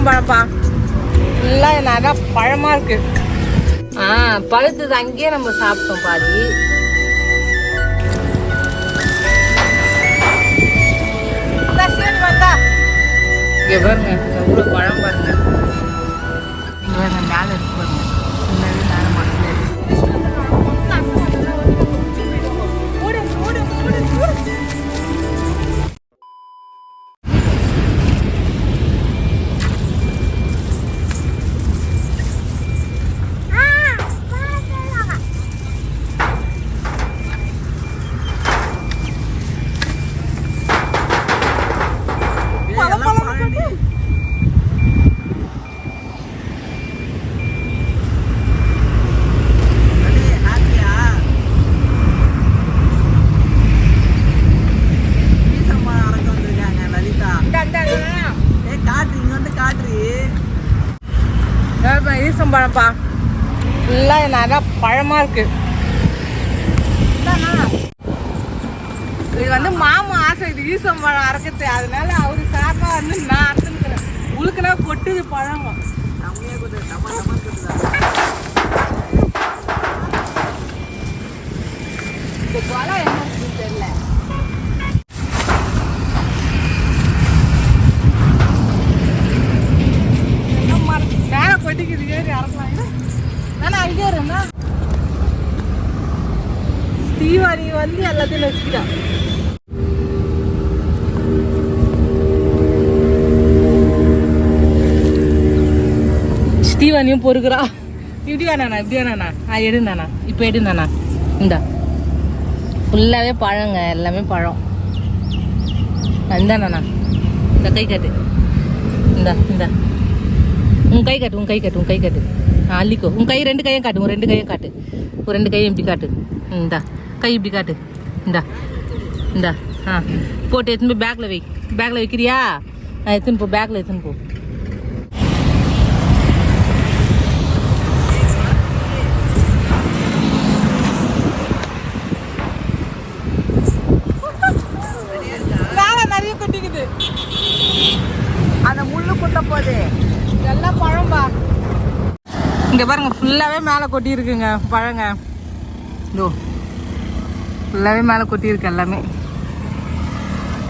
ஈசம்பழம்ப்பா ஃபுல்லாக நல்லா பழமாக இருக்கு. ஆ பழுத்தது அங்கேயே நம்ம சாப்பிட்டோம் பாதி. இங்கே பாருங்க எவ்வளோ பழம் பாருங்க. மேலே ஃபுல்லாக நல்லா பழமாக இருக்கு. இது வந்து மாமா ஆசை இது ஈசம்பழம் அரைக்கிறது. அதனால அவரு சார்பாக வந்து நான் அரைச்சுக்கிறேன் உழுக்குனா கொட்டுது பழம். இந்த பழம் என்ன இருக்குன்னு தெரியல மேலே கொட்டிக்குது ஏறி அறக்கலாம் நானா இங்கே இருந்தா தீவாரி வந்து எல்லாத்தையும் வச்சுக்கிட்டான் ஸ்டீவானியும் பொறுக்குறா. இப்படி வேணாண்ணா இப்படி வேணாண்ணா ஆ எடுந்தாண்ணா இப்போ எடுந்தாண்ணா இந்தா. ஃபுல்லாகவே பழங்க. எல்லாமே பழம். இந்தாண்ணா இந்த கை காட்டு. இந்தா இந்தா. உன் கை காட்டு உன் கை காட்டு உன் கை காட்டு. ஆ, அள்ளிக்கோ. உன் கை ரெண்டு கையும் காட்டு உன் ரெண்டு கையும் காட்டு. ஒரு ரெண்டு கையும் இப்படி காட்டு. ம், இந்தா. கை இப்படி காட்டு. இந்தா. இந்தா. ஆ. போட்டு எடுத்துன்னு போய் பேக்கில் வை. பேக்கில் வைக்கிறியா? எடுத்துன்னு போ. பேக்கில் எடுத்துன்னு போ மேலே நிறைய கொட்டிக்குது அந்த முள்ளு குத்த போகுது. நல்லா பழம்பா இங்க பாருங்க ஃபுல்லாவே மேலே கொட்டி இருக்குங்க பழங்க. இதோ ஃபுல்லாவே மேலே கொட்டி இருக்கு எல்லாமே.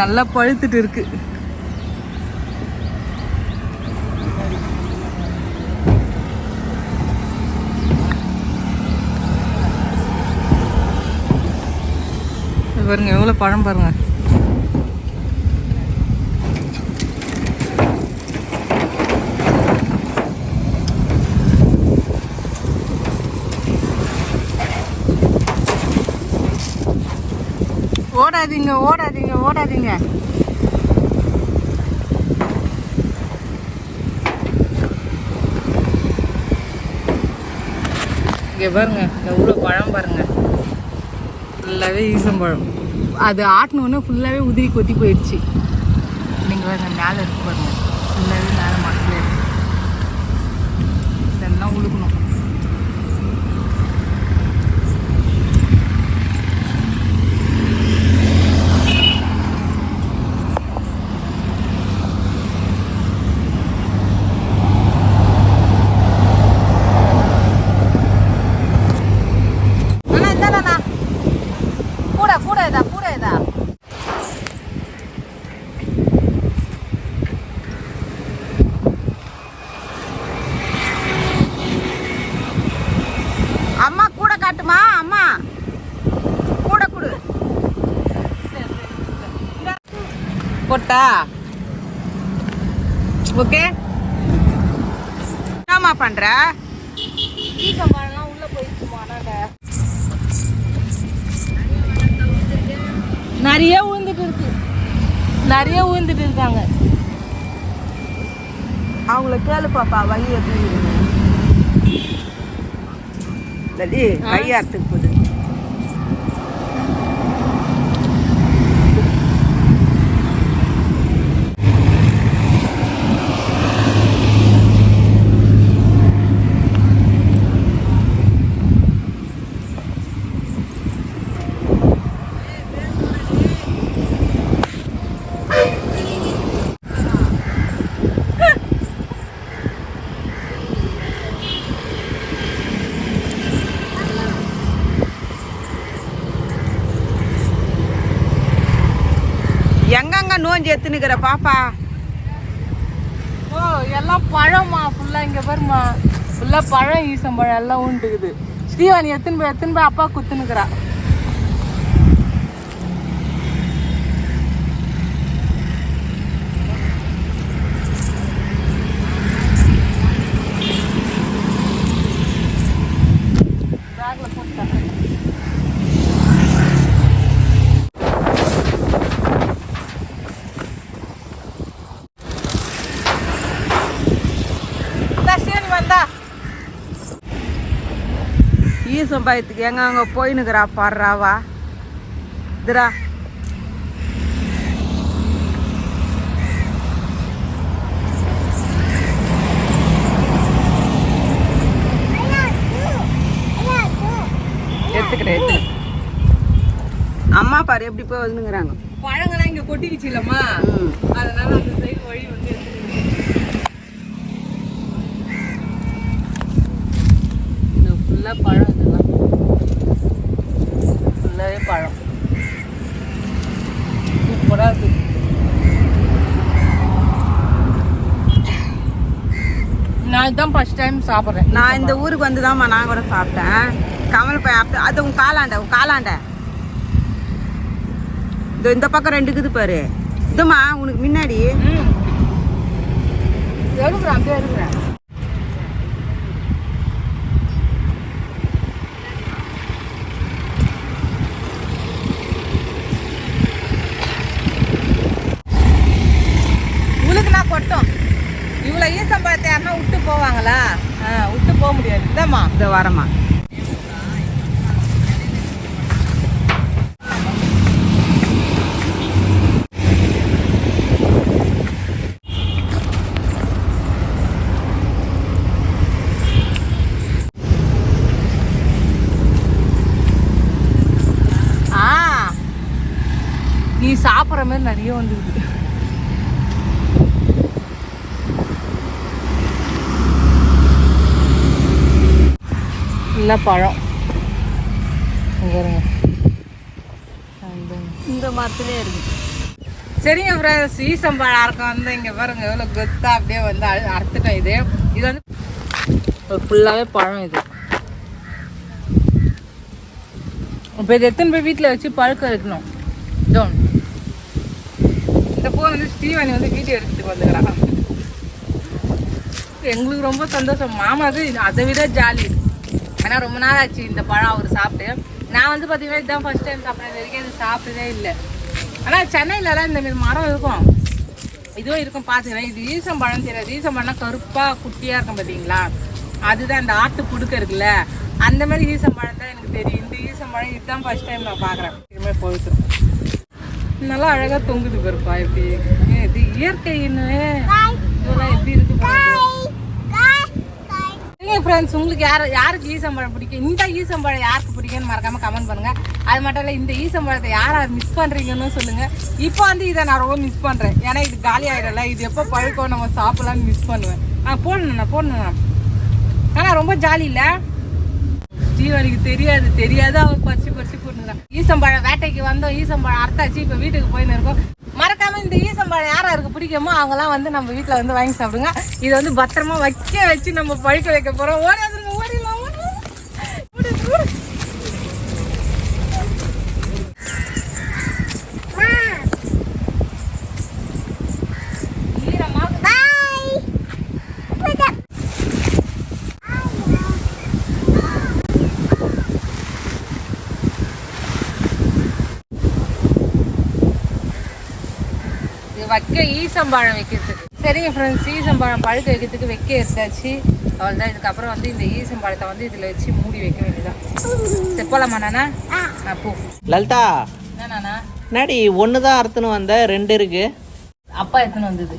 நல்லா பழுத்துட்டு இருக்கு. பாருங்க எவ்வளோ பழம் பாருங்க. ஓடாதீங்க ஓடாதீங்க ஓடாதீங்க. இங்கே பாருங்க எவ்வளோ பழம் பாருங்க. ஃபுல்லாகவே ஈசம்பழம் அது ஆட்டினோடனே ஃபுல்லாகவே உதிரி கொத்தி போயிடுச்சு. நீங்கள் பாருங்க மேலே இருக்கு பாருங்க. ஃபுல்லாகவே மேலே மரத்தில் இருக்கு இதெல்லாம் உழுக்கணும் அண்ணா இந்தாண்ணா கூட கூட இதா கூட இதா அம்மா கூட காட்டுமா அம்மா கூட கொடு போட்டா ஓகே என்னம்மா பண்ற? நிறைய ஊந்துட்டு இருக்கு. நிறைய ஊந்துட்டு இருக்காங்க. அவங்கள கேளு பாப்பா வழி எப்படி. கையாத்துக்கு போகுது. நோஞ்சி பாப்பா. ஓ எல்லாம் பழமா ஃபுல்லா இங்க பாருமா ஃபுல்லா பழம் ஈசம்பழம் எல்லாம் உண்டுக்குது. ஸ்ரீவாணி எத்தனை போய் எத்தனை போய் அப்பா குத்துனுக்குறா பேக்ல போட்டு ஸ்ரீவாணி வந்தா ஈசம் பயத்துக்கு எங்க அங்க போயினுக்குறா பாடுறாவா? இதுரா எடுத்துக்கிறேன் எடுத்துக்கிறேன் அம்மா பாரு எப்படி போய் வந்துங்கிறாங்க பழங்கள்லாம் இங்க கொட்டிக்கிச்சு இல்லம்மா. அதனால அந்த சைடு வழி வந்து எடுத்துக்கிட்டு. இது ஃபுல்லா பழம். பழம். சூப்பரா இருக்கு. நான் இதுதான் ஃபர்ஸ்ட் டைம் சாப்பிட்றேன். நான் இந்த ஊருக்கு வந்துதாம்மா நான் கூட சாப்பிட்டேன். கமல் பையன் அது உன் காலாண்ட உன் காலாண்ட. இதோ இந்த பக்கம் ரெண்டு இருக்குது பாரு. இதுமா உனக்கு முன்னாடி. எடுக்கிறேன் அப்படியே எடுக்கிறேன் உனக்குனா கொட்டும் இவ்வளோ ஈசம்பழத்தை யாருன்னா விட்டு போவாங்களா ஆ விட்டு போக முடியாது இதாம்மா இந்த வரமா? நீ சாப்பிட்ற மாதிரி நிறைய வந்துருக்கு இல்லை பழம். இந்த மரத்துலயே இருக்கு. சரிங்க ஃப்ரெண்ட்ஸ் ஈசம்பழம் அறக்கம் வந்து இங்கே பாருங்க எவ்வளோ கொத்தா அப்படியே வந்து அறு- அறுத்துட்டோம் இது. இது வந்து ஃபுல்லாகவே பழம் இது. இப்போ இது எத்தனை போய் வீட்டில் வச்சு பழுக்க வைக்கணும்? டோன் இந்த பூ வந்து ஸ்ரீவாணி வந்து வீடியோ எடுத்துட்டு வந்துக்கிறான் எங்களுக்கு ரொம்ப சந்தோஷம். மாமாவுக்கு அதை விட ஜாலி. ஆனால் ரொம்ப நாள் ஆச்சு இந்த பழம் அவர் சாப்பிட்டு. நான் வந்து பார்த்தீங்கன்னா இதுதான் ஃபர்ஸ்ட் டைம் சாப்பிட்றது வரைக்கும் அது சாப்பிட்டதே இல்லை. ஆனால் சென்னையிலலாம் இந்த மாதிரி மரம் இருக்கும். இதுவும் இருக்கும் பார்த்துக்கிறேன் இது ஈசம்பழம் தெரியாது. ஈசம்பழம்னா கருப்பாக குட்டியாக இருக்கும் பார்த்தீங்களா அதுதான் இந்த ஆட்டு புடுக்க இருக்குல்ல. அந்த மாதிரி ஈசம்பழம் தான் எனக்கு தெரியும். இந்த ஈசம்பழம் இதுதான் ஃபர்ஸ்ட் டைம் நான் பார்க்குறேன் இதுமாதிரி போயிட்டு நல்லா அழகாக தொங்குது பாருப்பா எப்படி? இது இயற்கைன்னு இதெல்லாம் எப்படி இருக்கு ஃப்ரெண்ட்ஸ் உங்களுக்கு யார் யாருக்கு ஈசம்பழம் பிடிக்கும்? இந்த ஈசம்பழம் யாருக்கு பிடிக்கும்னு மறக்காம கமெண்ட் பண்ணுங்க. அது மட்டும் இல்லை இந்த ஈசம்பழத்தை யார் யார் மிஸ் பண்றீங்கன்னு சொல்லுங்க. இப்போ வந்து இதை நான் ரொம்ப மிஸ் பண்றேன். ஏன்னா இது காலி ஆகிடல இது எப்போ பழுக்கும் நம்ம சாப்பிடலாம்னு மிஸ் பண்ணுவேன். ஆ போடணுண்ணா போடணுண்ணா ஆனால் ரொம்ப ஜாலி இல்லை? ஜீவனுக்கு தெரியாது தெரியாது. அவர் பறிச்சு பறிச்சு போட்டுக்கிறான் ஈசம்பழம் வேட்டைக்கு வந்தோம் ஈசம்பழம் அர்த்தாச்சு இப்போ வீட்டுக்கு போயின்னு இருக்கோம். மறக்காம இந்த ஈசம்பழம் யார் யாருக்கு பிடிக்குமோ அவங்கலாம் வந்து நம்ம வீட்டில் வந்து வாங்கி சாப்பிடுங்க. இதை வந்து பத்திரமா வைக்க வச்சு நம்ம பழுக்க வைக்க போகிறோம் ஓடாது வைக்க ஈசம்பழம் வைக்கிறதுக்கு. சரிங்க ஃப்ரெண்ட்ஸ் ஈசம்பழம் பழுக்க வைக்கிறதுக்கு வைக்க எடுத்தாச்சு. அவள் தான் இதுக்கப்புறம் வந்து இந்த ஈசம்பழத்தை வந்து இதில் வச்சு மூடி வைக்க வேண்டியதான் சரி போலாமா நானா? ஆ. போ. லலிதா என்னடி ஒன்று தான் அறுத்துன்னு வந்த ரெண்டு இருக்கு. அப்பா எடுத்துன்னு வந்தது.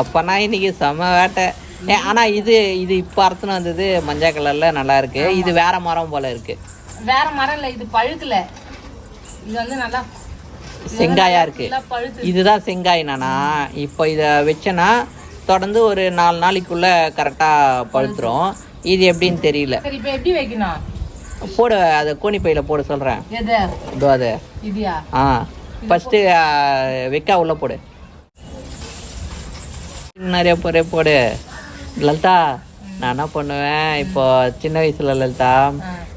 அப்பனா இன்னைக்கு செம வேட்டை. ஏ ஆனால் இது இது இப்போ அறுத்துன்னு வந்தது மஞ்சள் கலர்ல நல்லா இருக்கு. இது வேற மரம் போல இருக்கு. வேற மரம் இல்லை இது பழுக்கல. இது வந்து நல்லா செங்காயா இருக்கு. நல்லா பழுத்து இதுதான் செங்காய் நானா. இப்போ இதை வச்சேன்னா தொடர்ந்து ஒரு நாலு நாளைக்குள்ள கரெக்டாக பழுத்துரும். இது எப்படின்னு தெரியல. எப்படி வைக்கணும்? போடு அதை கோணி பையில போட சொல்கிறேன் இதோ அது. இதியா? ஆ ஃபஸ்ட்டு வெக்கா உள்ள போடு. நிறைய போரே போடு. லலிதா நான் என்ன பண்ணுவேன் இப்போ சின்ன வயசுல லலிதா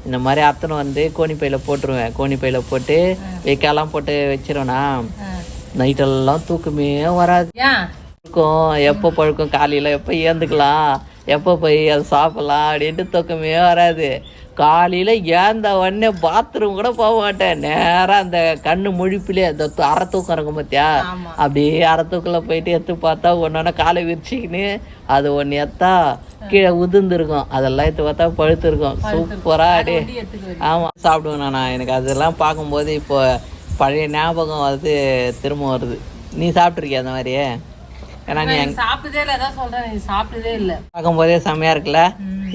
இந்த மாதிரி அத்தனை வந்து கோணி பையில போட்டுருவேன். கோணி பையில போட்டு வெக்காலாம் போட்டு வச்சிருவேனா நைட்டெல்லாம் தூக்கமே வராது. இருக்கும் எப்போ பழுக்கும் காலையில் எப்போ ஏந்துக்கலாம். எப்போ போய் அதை சாப்பிடலாம் அப்படின்ட்டு தூக்கமே வராது. காலையில் ஏந்த உடனே பாத்ரூம் கூட போக மாட்டேன். நேராக அந்த கண்ணு முழிப்பிலே அந்த அரை தூக்கம் இருக்கும் பார்த்தியா. அப்படியே அரை தூக்கில் போயிட்டு எடுத்து பார்த்தா ஒன்று காலை விரிச்சிக்கின்னு அது ஒன்று எத்தா கீழே உதிர்ந்துருக்கும். அதெல்லாம் எடுத்து பார்த்தா பழுத்துருக்கும். சூப்பராக அப்படியே வரு. ஆமாம் சாப்பிடுவேன் நான். எனக்கு அதெல்லாம் பார்க்கும்போது இப்போ பழைய ஞாபகம் வந்து திரும்ப வருது. நீ சாப்பிட்ருக்கிய அந்த மாதிரியே? ஏன்னா நீ சாப்பிட்டதே இல்லை அதான் சொல்றேன் நீ சாப்பிட்டதே இல்லை. பார்க்கும்போதே செம்மையா இருக்குல்ல?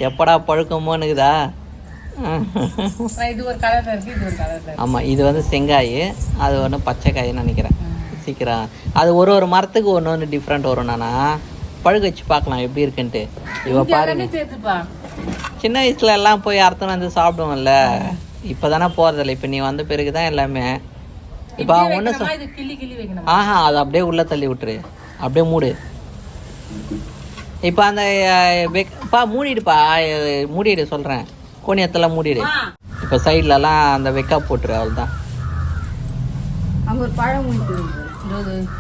எப்படா பழுக்கமோன்னுக்குதா நான் இது ஒரு கலர்ல இருக்கு இது ஒரு இருக்கு. ஆமாம் இது வந்து செங்காய் அது ஒன்று பச்சைக்காயின்னு நினைக்கிறேன். சீக்கிரம். அது ஒரு ஒரு மரத்துக்கு ஒன்று ஒன்று டிஃப்ரெண்ட் வரும் நானா? பழுக்க வச்சு பார்க்கலாம் எப்படி இருக்குன்ட்டு. இவ பாருங்க. சின்ன வயசுல எல்லாம் போய் அர்த்தம் வந்து சாப்பிடுவோம்ல. இப்போ தானே போகிறதில்ல இப்போ நீ வந்த பிறகு தான் எல்லாமே இப்போ அவன் ஒன்று ஆஹா அது அப்படியே உள்ள தள்ளி விட்டுரு. அப்படியே மூடு. இப்போ அந்த பா மூடிடுப்பா. மூடிடு சொல்கிறேன் கோணியத்தெல்லாம் மூடிடு. இப்போ சைட்லலாம் அந்த வெக்கா போட்டுரு அவ்வளோதான் அங்க ஒரு பழம்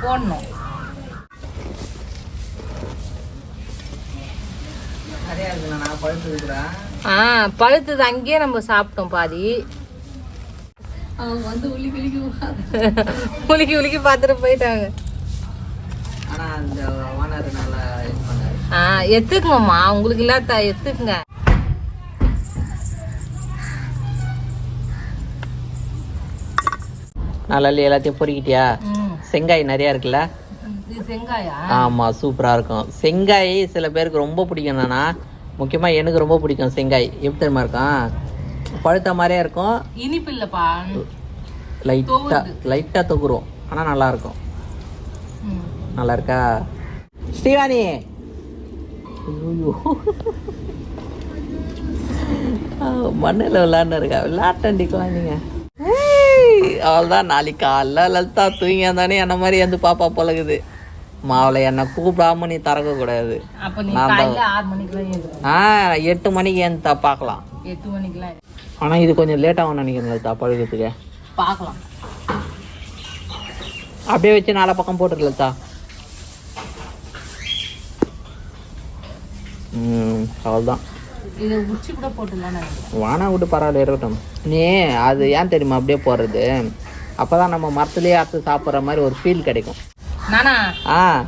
போடணும். ஆ பழுத்தது அங்கேயே நம்ம சாப்பிட்டோம் பாதி. அவங்க வந்து கிளிக்கு உலுக்கி உலுக்கி பார்த்துட்டு போயிட்டாங்க. ஆனால் அந்த ஓனர் நல்லா இது பண்ணாரு. ஆ எத்துக்குங்கம்மா. உங்களுக்கு இல்லாத எத்துக்குங்க. நல்லா எல்லாத்தையும் பொறிக்கிட்டியா? செங்காய் நிறையா இருக்குல்ல? இது செங்காயா? ஆமாம் சூப்பராக இருக்கும். செங்காய் சில பேருக்கு ரொம்ப பிடிக்கும். என்னன்னா முக்கியமாக எனக்கு ரொம்ப பிடிக்கும் செங்காய். எப்படி தெரியுமா இருக்கும்? பழுத்த மாதிரியே இருக்கும். இனிப்பு இல்லப்பா. லைட்டாக லைட்டாக தொகுரும் ஆனால் நல்லா இருக்கும். ம். நல்லா இருக்கா ஸ்ரீவாணி. ஐயோ. மண்ணில் விளாண்டு இருக்கா விளாட்டண்டி குழந்தைங்க. அவள்தான் நாளைக்கு காலைல லலிதா தூங்கி தானே என்ன மாதிரி வந்து பாப்பா பழகுது. மாவுல என்னை கூப்பிடாம நீ திறக்க கூடாது அப்ப நீ நான் தான். காலையில ஆறு மணிக்கெல்லாம் எழுந்துரும் ஆ எட்டு மணிக்கு ஏன் பார்க்கலாம் எட்டு மணிக்கெல்லாம் ஆனால் இது கொஞ்சம் லேட்டாகும் நினைக்கிறேன் லலிதா பழகிறதுக்கு. பார்க்கலாம் அப்படியே வச்சு நாலா பக்கம் போட்டுரு லலிதா. அவ்வளோதான் வானா விட்டு பரவாயில்ல இருக்கட்டும். நீ அது ஏன் தெரியுமா அப்படியே போடுறது அப்போ தான் நம்ம மரத்துலேயே அறுத்து சாப்பிட்ற மாதிரி ஒரு ஃபீல் கிடைக்கும். நானா?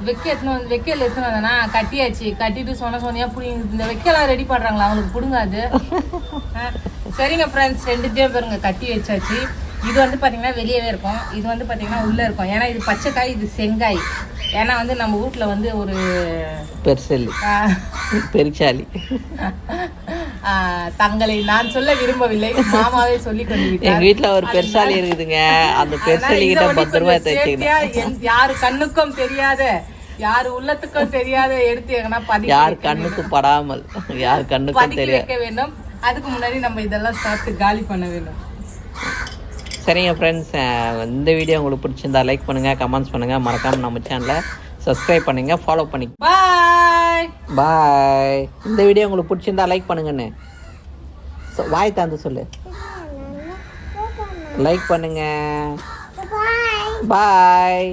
வெக்க வந்து வெக்கையில் எடுத்துன்னு வந்தேனா கட்டியாச்சு. கட்டிட்டு சொன்ன சொன்னியா பிடிங்க இந்த வெக்கைலாம் ரெடி பண்ணுறாங்களா அவங்களுக்கு பிடுங்க அது ஆ, சரிங்க ஃப்ரெண்ட்ஸ் ரெண்டுத்தையும் பாருங்க கட்டி வச்சாச்சு. இது வந்து பார்த்தீங்கன்னா வெளியவே இருக்கும். இது வந்து பார்த்தீங்கன்னா உள்ளே இருக்கும். ஏன்னா இது பச்சைக்காய் இது செங்காய். ஏன்னா வந்து நம்ம வீட்டில் வந்து ஒரு பெருசல்லி. ஆ, தங்களை நான் சொல்ல விரும்பவில்லை. மாமாவே சொல்லி கொண்டு எங்கள் வீட்டில் ஒரு பெருசாலி இருக்குதுங்க. அந்த பெருசாலி கிட்ட பத்து ரூபாய் யாரு கண்ணுக்கும் தெரியாத யாரு உள்ளத்துக்கும் தெரியாத எடுத்து எங்கன்னா பதுக்கி யார் கண்ணுக்கு படாமல் யார் கண்ணுக்கும் தெரியாது வேண்டும். அதுக்கு முன்னாடி நம்ம இதெல்லாம் சாப்பிட்டு காலி பண்ண வேண்டும். சரிங்க ஃப்ரெண்ட்ஸ் இந்த வீடியோ உங்களுக்கு பிடிச்சிருந்தா லைக் பண்ணுங்கள் கமெண்ட்ஸ் பண்ணுங்கள் மறக்காமல் நம்ம சேனலை சப்ஸ்கிரைப் பண்ணுங்கள் ஃபாலோ பண்ணி பாய் பாய் இந்த வீடியோ உங்களுக்கு பிடிச்சிருந்தா லைக் பண்ணுங்கன்னு. சொ- வாய் தாந்து சொல்லு. லைக் பண்ணுங்க. பாய்